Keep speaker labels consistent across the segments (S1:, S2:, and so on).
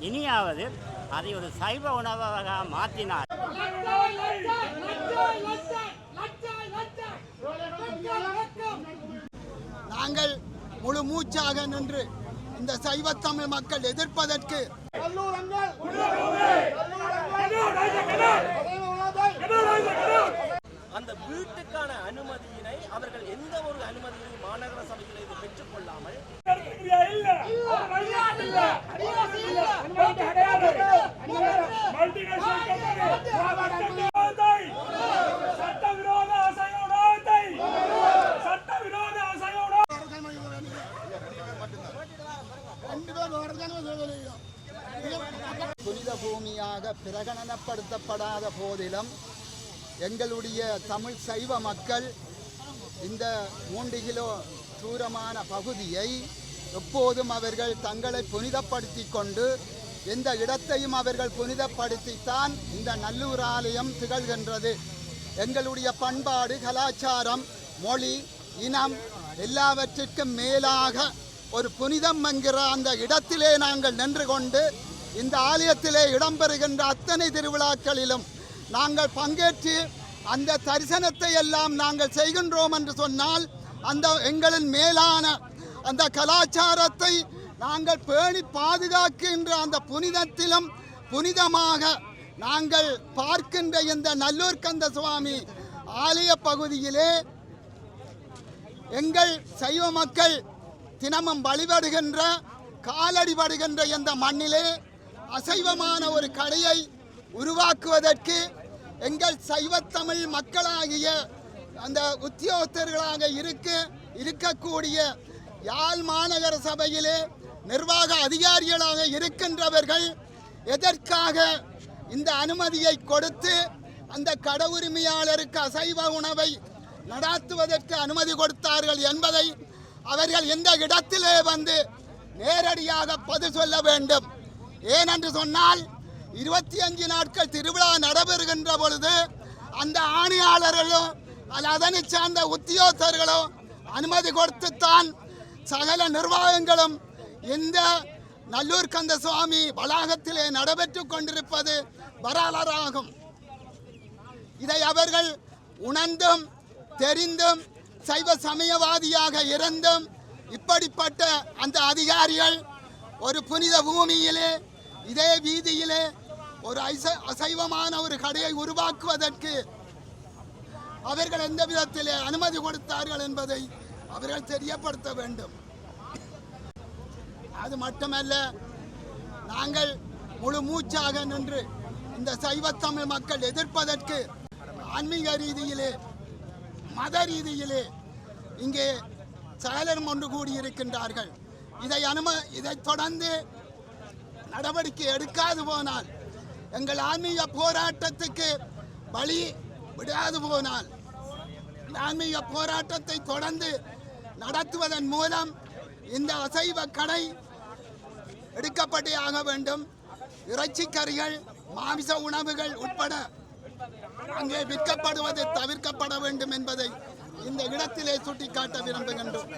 S1: இனியாவது அதை ஒரு சைவ உணவாக மாற்றினார்.
S2: நாங்கள் முழு மூச்சாக நின்று இந்த சைவத்தமிழ் மக்கள் எதிர்ப்பதற்கு
S3: அந்த வீட்டுக்கான அனுமதியினை அவர்கள் எந்த ஒரு அனுமதியையும் மாநகர சபையில் இது பெற்றுக்கொள்ளாமல்
S4: சட்டவிரோத
S2: புனித பூமியாக பிரகடனப்படுத்தப்படாத போதிலும் எங்களுடைய தமிழ் சைவ மக்கள் இந்த மூன்று கிலோ தூரமான பகுதியை எப்போதும் அவர்கள் தங்களை புனிதப்படுத்தி கொண்டு எந்த இடத்தையும் அவர்கள் புனிதப்படுத்தித்தான் இந்த நல்லூர் ஆலயம் திகழ்கின்றது. எங்களுடைய பண்பாடு கலாச்சாரம் மொழி இனம் எல்லாவற்றிற்கும் மேலாக ஒரு புனிதம் என்கிற அந்த இடத்திலே நாங்கள் நின்று கொண்டு இந்த ஆலயத்திலே இடம்பெறுகின்ற அத்தனை திருவிழாக்களிலும் நாங்கள் பங்கேற்று அந்த தரிசனத்தை எல்லாம் நாங்கள் செய்கின்றோம் என்று சொன்னால் அந்த எங்களின் மேலான அந்த கலாச்சாரத்தை நாங்கள் பேணி பாதுகாக்கின்ற அந்த புனிதத்திலும் புனிதமாக நாங்கள் பார்க்கின்ற இந்த நல்லூர் கந்த சுவாமி ஆலய பகுதியிலே எங்கள் சைவ மக்கள் தினமும் வழிபடுகின்ற காலடிபடுகின்ற இந்த மண்ணிலே அசைவமான ஒரு கடையை உருவாக்குவதற்கு எங்கள் சைவத்தமிழ் மக்களாகிய அந்த உத்தியோகத்தர்களாக இருக்க இருக்கக்கூடிய யாழ் மாநகர சபையிலே நிர்வாக அதிகாரிகளாக இருக்கின்றவர்கள் எதற்காக இந்த அனுமதியை கொடுத்து அந்த கட உரிமையாளருக்கு அசைவ உணவை நடாத்துவதற்கு அனுமதி கொடுத்தார்கள் என்பதை அவர்கள் எந்த இடத்திலே வந்து நேரடியாக பதில் சொல்ல வேண்டும். ஏனென்று சொன்னால் இருபத்தி அஞ்சு நாட்கள் திருவிழா நடைபெறுகின்ற பொழுது அந்த ஆணையாளர்களும் அல்ல அதனை சார்ந்த உத்தியோகத்தர்களோ அனுமதி கொடுத்துத்தான் சகல நிர்வாகங்களும் இந்த நல்லூர் கந்த சுவாமி வளாகத்திலே நடைபெற்று கொண்டிருப்பது வரலாறாகும். இதை அவர்கள் உணர்ந்தும் தெரிந்தும் சைவ சமயவாதியாக இருந்தும் இப்படிப்பட்ட அந்த அதிகாரிகள் ஒரு புனித பூமியிலே இதே வீதியிலே ஒரு அசைவமான ஒரு கடையை உருவாக்குவதற்கு அவர்கள் எந்த விதத்திலே அனுமதி கொடுத்தார்கள் என்பதை அவர்கள் தெரியப்படுத்த வேண்டும். அது மட்டுமல்ல நாங்கள் முழு மூச்சாக நின்று இந்த சைவத்தமிழ் மக்கள் எதிர்ப்பதற்கு ஆன்மீக ரீதியிலே மத ரீதியிலே இங்கே செயலரும் ஒன்று கூடியிருக்கின்றார்கள். இதை அனும இதை தொடர்ந்து நடவடிக்கை எடுக்காது போனால் எங்கள் ஆன்மீக போராட்டத்துக்கு வழி விடாது போனால் ஆன்மீக போராட்டத்தை தொடர்ந்து நடத்துவதன் மூலம் இந்த அசைவ கடை எடுக்கப்பட்டே ஆக வேண்டும் இறைச்சிக்கறிகள் மாமிச உணவுகள் உட்பட அங்கே விற்கப்படுவது தவிர்க்கப்பட வேண்டும் என்பதை இந்த இடத்திலே சுட்டிக்காட்ட விரும்புகின்றோம்.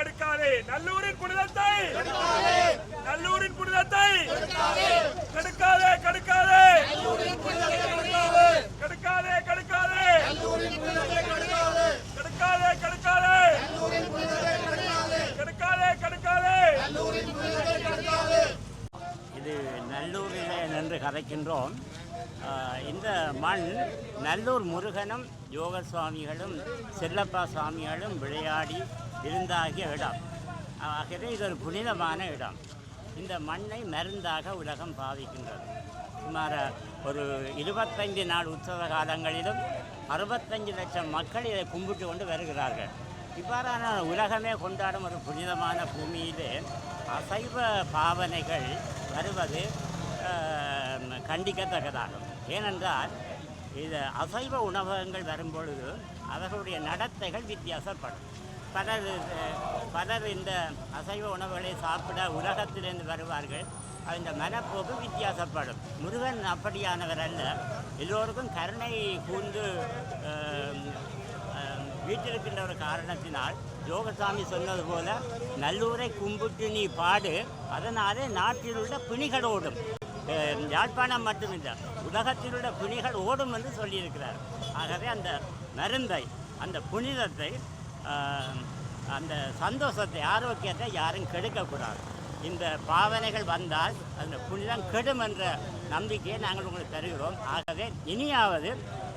S4: கெடுக்காதே. நல்லூரின் புனிதத்தை. நல்லூரின் புனிதத்தை. கெடுக்காதே. கெடுக்காதே கெடுக்காதே. கெடுக்காதே. கெடுக்காதே கெடுக்காதே. கெடுக்காதே. கெடுக்காதே
S1: இது நல்லூரிலே நின்று கதைக்கின்றோம். இந்த மண் நல்லூர் முருகனும் யோக சுவாமிகளும் செல்லப்பா சுவாமிகளும் விளையாடி இருந்தாகிய இடம். ஆகவே இது ஒரு புனிதமான இடம். இந்த மண்ணை மருந்தாக உலகம் பாவிக்கின்றது. சுமார் ஒரு இருபத்தைந்து நாள் உற்சவ காலங்களிலும் அறுபத்தஞ்சு லட்சம் மக்கள் இதை கும்பிட்டு கொண்டு வருகிறார்கள். இவ்வாறான உலகமே கொண்டாடும் ஒரு புனிதமான பூமியிலே அசைவ பாவனைகள் வருவது கண்டிக்கத்தக்கதாகும். ஏனென்றால் இது அசைவ உணவகங்கள் வரும்பொழுது அவர்களுடைய நடத்தைகள் வித்தியாசப்படும். பலர் பலர் இந்த அசைவ உணவுகளை சாப்பிட உலகத்திலிருந்து வருவார்கள். அந்த மனப்போக்கு வித்தியாசப்படும். முருகன் அப்படியானவர் அல்ல. எல்லோருக்கும் கருணை கூர்ந்து வீட்டிருக்கின்ற ஒரு காரணத்தினால் யோகசாமி சொன்னது போல நல்லூரை கும்பிட்டு நீ பாடு. அதனாலே நாட்டில் உள்ள பிணிகள் ஓடும். யாழ்ப்பாணம் மட்டுமில்லை உலகத்தில் உள்ள பிணிகள் ஓடும் என்று சொல்லியிருக்கிறார். ஆகவே அந்த மருந்தை அந்த புனிதத்தை அந்த சந்தோஷத்தை ஆரோக்கியத்தை யாரும் கெடுக்கக்கூடாது. இந்த பாவனைகள் வந்தால் அந்த புனிதம் கெடும் என்ற நம்பிக்கையை நாங்கள் உங்களுக்கு தருகிறோம். ஆகவே இனியாவது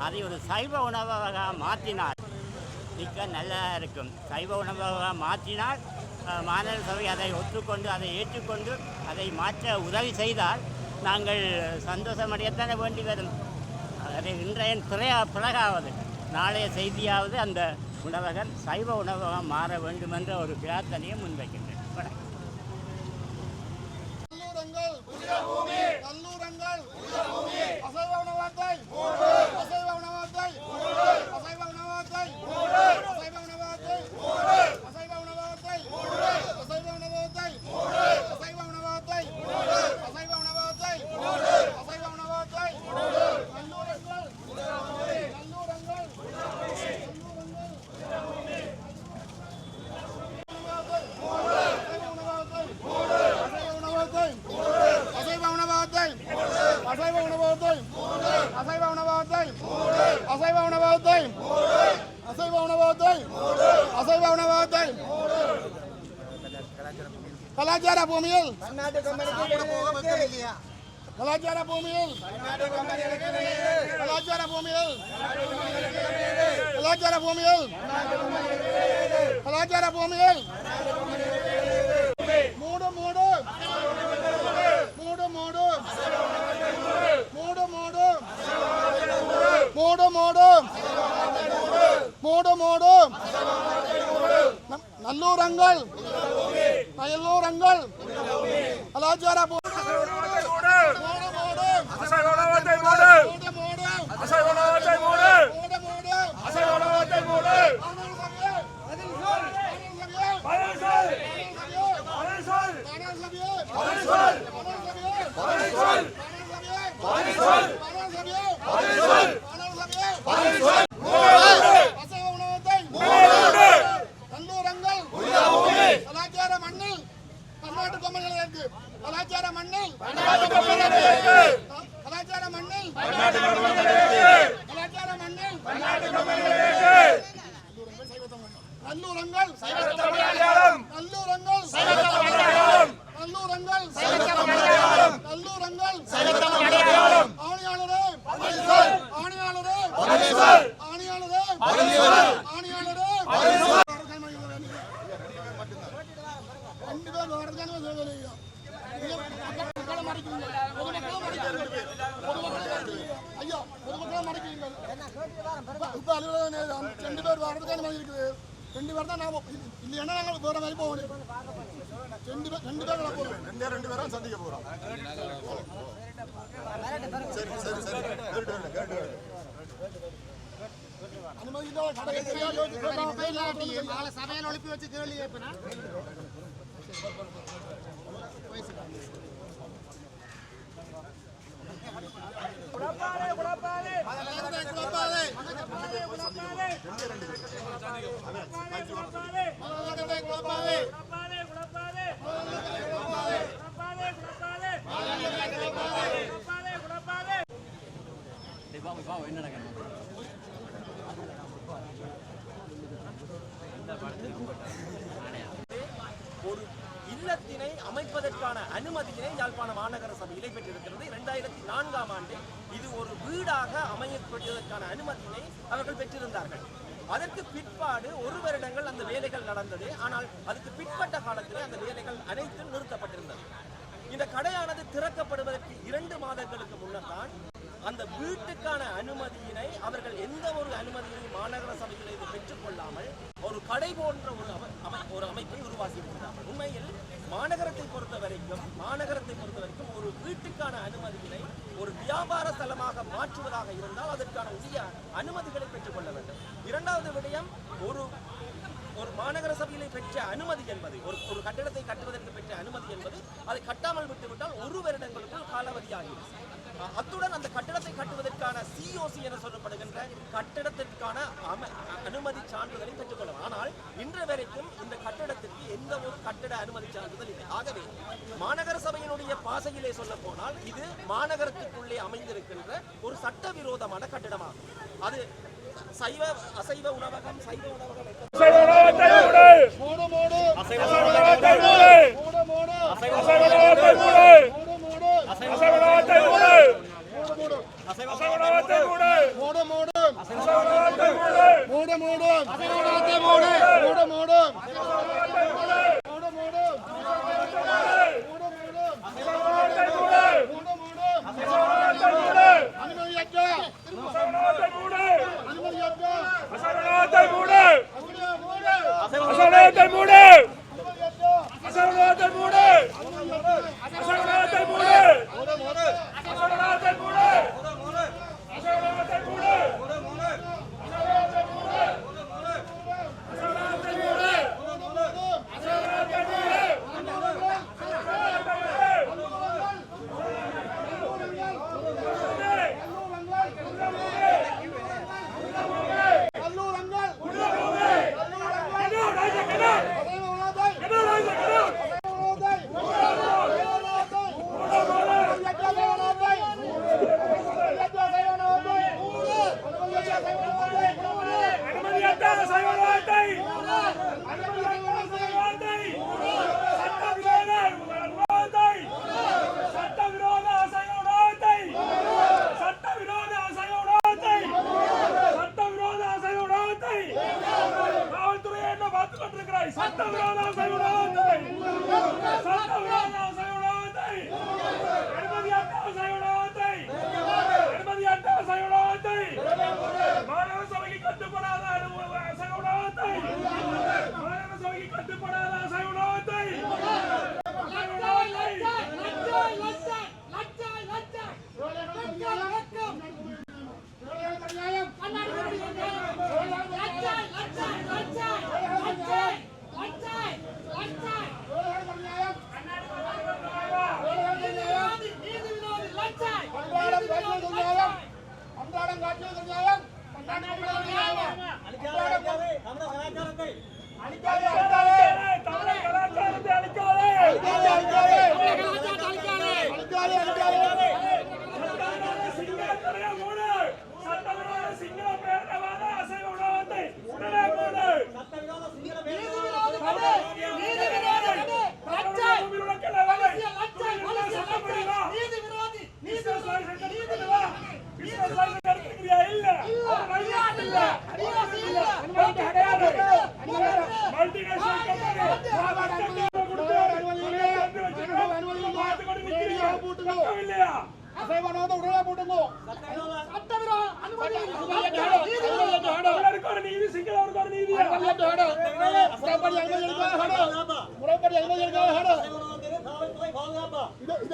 S1: அதை ஒரு சைவ உணவாக மாற்றினால் மிக்க நல்லா இருக்கும். சைவ உணவாக மாற்றினால் மாநில சபை அதை ஒத்துக்கொண்டு அதை ஏற்றுக்கொண்டு அதை மாற்ற உதவி செய்தால் நாங்கள் சந்தோஷமடையத்தானே வேண்டி வரும். அதை இன்றைய பிறையா பிறகாவது நாளைய செய்தியாவது அந்த உணவகம் சைவ உணவகம் மாற வேண்டுமென்ற ஒரு பிரார்த்தனையை முன்வைக்கின்றேன்.
S5: கலாச்சார பூமியில். கலாச்சார பூமியில். கலாச்சார பூமியில். கலாச்சார பூமியில். மூடு மூடு. மூடு மூடு. மூடு மூடு. மூடு மூடு. மூடு மூடு. நல்லூரங்கள். நல்லூரங்கள். கலாச்சார பூ-
S4: மூடு. அசை உணவத்தை மூடு.
S5: நல்லூரங்கள் நல்லூரங்கள் நல்லூரங்கள் நல்லூரங்கள் ஆணையாளரே ஆணையாளரே ஆணையாளரே ஆணையாளரே ரெண்டு பேர் வரதுக்கான சொல்லுங்க பொதுமக்களை மறைக்கிறீங்க பொதுமக்களை மறைக்கிறீங்க பொதுமக்களை ஐயா பொதுமக்களை மறைக்கிறீங்க இப்ப அலுவலக நேரம் வரதுக்கான மாதிரி இருக்குது ரெண்டு பேர் தான் நான் இல்லைன்னா நாங்கள் வேற மாதிரி போக ரெண்டு பேர் ரெண்டு பேர் நான் போகிறோம் ரெண்டே ரெண்டு பேரும் சந்திக்க போகிறோம் சரி சரி சரி. அனுமதி இல்லாத கடை எத்தனையோ யோசிச்சு நாளை சபையில் ஒழிப்பு வச்சு கேள்வி கேட்பேன் குழப்பாதே குழப்பாதே
S3: ஒரு இல்லத்தினை அமைப்பதற்கான அனுமதியினை யாழ்ப்பாண மாநகர சபையிலே பெற்றிருக்கிறது இரண்டாயிரத்தி நான்காம் ஆண்டு இது ஒரு வீடாக அமையப்படுவதற்கான அனுமதியினை அவர்கள் பெற்றிருந்தார்கள். அதற்கு பிற்பாடு ஒரு வருடங்கள் அந்த வேலைகள் நடந்தது. ஆனால் அதுக்கு பிற்பட்ட காலத்தில் அந்த வேலைகள் அனைத்தும் நிறுத்தப்பட்டிருந்தது. இந்த கடையானது திறக்கப்படுவதற்கு இரண்டு மாதங்களுக்கு முன்னர் தான் அந்த வீட்டுக்கான அனுமதியினை அவர்கள் எந்த ஒரு அனுமதியையும் மாநகர சபையில் இது பெற்றுக்கொள்ளாமல் ஒரு கடை போன்ற ஒரு ஒரு அமைப்பை உருவாக்கி கொண்டார் உண்மையில் மாநகரத்தை பொறுத்த வரைக்கும் மாநகரத்தை பொறுத்த வரைக்கும் ஒரு வீட்டுக்கான அனுமதியினை ஒரு வியாபார ஸ்தலமாக மாற்றுவதாக இருந்தால் அதற்கான உரிய அனுமதிகளை பெற்றுக்கொள்ள வேண்டும். இரண்டாவது விடயம் ஒரு ஒரு மாநகர சபையிலே பெற்ற அனுமதி என்பது. ஒரு ஒரு கட்டிடத்தை கட்டுவதற்கு பெற்ற அனுமதி என்பது. அதை கட்டாமல் விட்டுவிட்டால் ஒரு வருடங்களுக்குள் காலாவதியாகிறது அத்துடன் அந்த கட்டடத்தை கட்டுவதற்கான சிஓசி என சொல்லப்படுகின்ற கட்டடத்திற்கான அனுமதி சான்றிதழை பெற்றுக்கொள்ளலாம். ஆனால் இன்று வரைக்கும் இந்த கட்டடத்திற்கு எந்த ஒரு கட்டட அனுமதி சான்றிதழ் இல்லை. ஆகவே மாநகர சபையினுடைய பாசையிலே சொல்ல போனால் இது மாநகரத்துக்குள்ளே அமைந்திருக்கின்ற ஒரு சட்டவிரோதமான கட்டிடமாகும். அது சைவ அசைவ உணவகம் சைவ உணவகம்
S4: மூடு!
S2: மூடு! மூடு
S4: அசைவ உணவகத்தை மூடு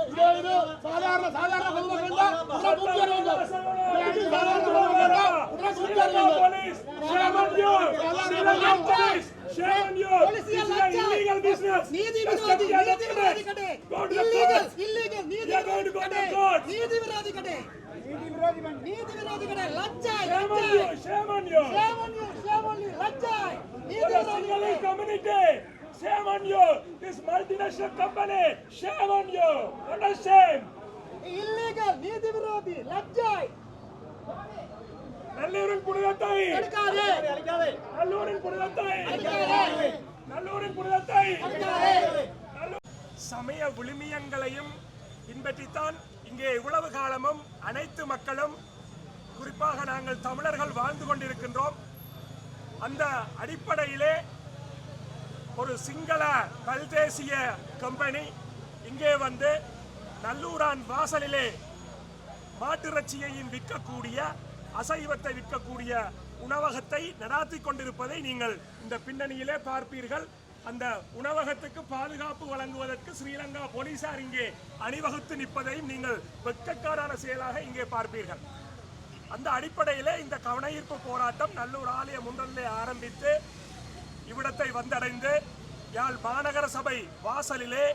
S2: இது இது சாதாரண சாதாரண பொதுமக்கள் தான் உடனே தூக்கி எறியுங்க. இது சாதாரண பொதுமக்கள் தான் உடனே தூக்கி
S4: illegal business.
S6: நீதி விரோதி நீதி விரோதி. கடை இல்லீகல். இல்லீகல் நீதி
S4: the
S6: கடை. நீதி விரோதி கடை நீதி விரோதி கடை லட்சாய்
S4: Shame on
S6: லட்சாய்
S4: you! Shame on you!
S6: shame on you shame on you லட்சாய் நீதி விரோதி
S4: community, shame on you! This multinational company, shame on you! What a shame!
S6: Illegal நீதி விரோதி லட்சாய்
S4: நல்லூரின் புனிதத்தை
S6: எடுக்காதே
S4: நல்லூரின் புனிதத்தை
S6: எடுக்காதே
S4: நல்லூரின் புனிதத்தை
S6: எடுக்காதே
S4: சமய விழுமியங்களையும் பின்பற்றித்தான் இங்கே இவ்வளவு காலமும் அனைத்து மக்களும் குறிப்பாக நாங்கள் தமிழர்கள் வாழ்ந்து கொண்டிருக்கின்றோம். அந்த அடிப்படையிலே ஒரு சிங்கள பல்தேசிய கம்பெனி. இங்கே வந்து நல்லூரான் வாசலிலே மாட்டிறைச்சியையும் விற்கக்கூடிய அசைவத்தை விற்கக்கூடிய உணவகத்தை நடாத்தி கொண்டிருப்பதை நீங்கள் இந்த பின்னணியிலே பார்ப்பீர்கள். அந்த உணவகத்துக்கு பாதுகாப்பு வழங்குவதற்கு ஸ்ரீலங்கா போலீசார் இங்கே அணிவகுத்து நிற்பதையும் நீங்கள் வெட்கக்காடான செயலாக இங்கே பார்ப்பீர்கள். அந்த அடிப்படையில் இந்த கவனஈர்ப்பு போராட்டம் நல்லூர் ஆலய முன்றலிலே ஆரம்பித்து இவ்விடத்தை வந்தடைந்து யாழ் மாநகர சபை வாசலிலே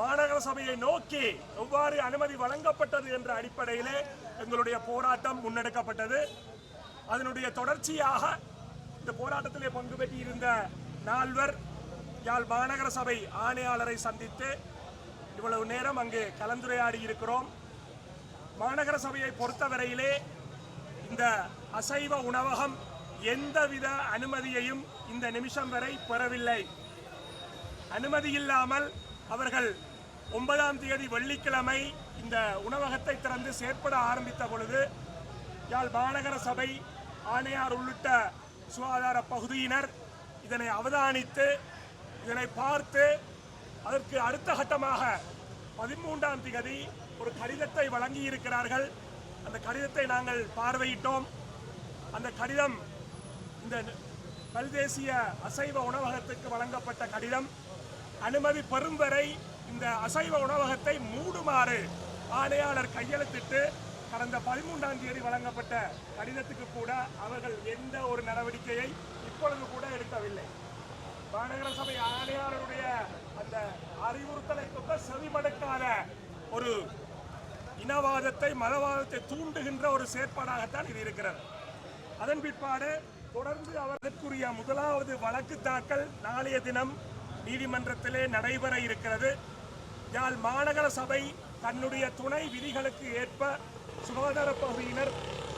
S4: மாநகர சபையை நோக்கி எவ்வாறு அனுமதி வழங்கப்பட்டது என்ற அடிப்படையிலே எங்களுடைய போராட்டம் முன்னெடுக்கப்பட்டது. அதனுடைய தொடர்ச்சியாக இந்த போராட்டத்திலே பங்கு பெற்றிருந்த நால்வர் யாழ் மாநகர சபை ஆணையாளரை சந்தித்து இவ்வளவு நேரம் அங்கே கலந்துரையாடி இருக்கிறோம். மாநகர சபையை பொறுத்தவரையிலே இந்த அசைவ உணவகம் எந்தவித அனுமதியையும் இந்த நிமிஷம் வரை பெறவில்லை. அனுமதி இல்லாமல் அவர்கள் ஒன்பதாம் தேதி வெள்ளிக்கிழமை இந்த உணவகத்தை திறந்து செயற்பட ஆரம்பித்த பொழுது யாழ் மாநகர சபை ஆணையார் உள்ளிட்ட சுகாதார பகுதியினர் இதனை அவதானித்து இதனை பார்த்து அதற்கு அடுத்த கட்டமாக பதிமூன்றாம் தேதி ஒரு கடிதத்தை வழங்கி இருக்கிறார்கள் அந்த கடிதத்தை நாங்கள் பார்வையிட்டோம். அந்த கடிதம் இந்த பல்தேசிய அசைவ உணவகத்துக்கு வழங்கப்பட்ட கடிதம் அனுமதி பெறும் வரை இந்த அசைவ உணவகத்தை மூடுமாறு ஆணையாளர் கையெழுத்திட்டு கடந்த பதிமூன்றாம் தேதி வழங்கப்பட்ட கடிதத்துக்கு கூட அவர்கள் எந்த ஒரு நடவடிக்கையை இப்பொழுது கூட எடுக்கவில்லை. மாநகர சபை ஆணையாளருடைய அந்த அறிவுறுத்தலை கூட செவிமடுக்காத ஒரு இனவாதத்தை மதவாதத்தை தூண்டுகின்ற ஒரு செயற்பாடாகத்தான் இது இருக்கிறது. அதன் பிற்பாடு தொடர்ந்து அவர்களுக்குரிய முதலாவது வழக்கு தாக்கல் நாளைய தினம் நீதிமன்றத்திலே நடைபெற இருக்கிறது. யாழ் மாநகர சபை தன்னுடைய துணை விதிகளுக்கு ஏற்ப சுகாதார பகுதியினர்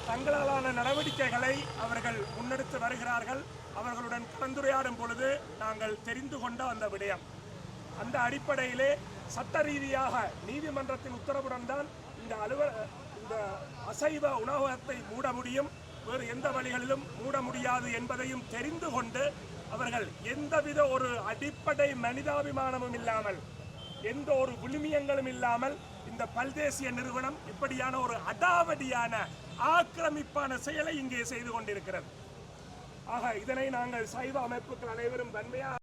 S4: தங்களாலான நடவடிக்கைகளை அவர்கள் முன்னெடுத்து வருகிறார்கள். அவர்களுடன் கலந்துரையாடும் பொழுது நாங்கள் தெரிந்து கொண்ட அந்த விடயம். அந்த அடிப்படையிலே சட்ட ரீதியாக நீதிமன்றத்தின் உத்தரவுடன் தான் இந்த அலுவல இந்த அசைவ உணவகத்தை மூட முடியும். வேறு எந்த வழிகளிலும் மூட முடியாது என்பதையும் தெரிந்து கொண்டு அவர்கள் எந்தவித ஒரு அடிப்படை மனிதாபிமானமும் இல்லாமல் எந்த ஒரு விழுமியங்களும் இல்லாமல் இந்த பல்தேசிய நிறுவனம் இப்படியான ஒரு அடாவடியான ஆக்கிரமிப்பான செயலை இங்கே செய்து கொண்டிருக்கிறது. ஆக இதனை நாங்கள் சைவ அமைப்புகள் அனைவரும் வன்மையாக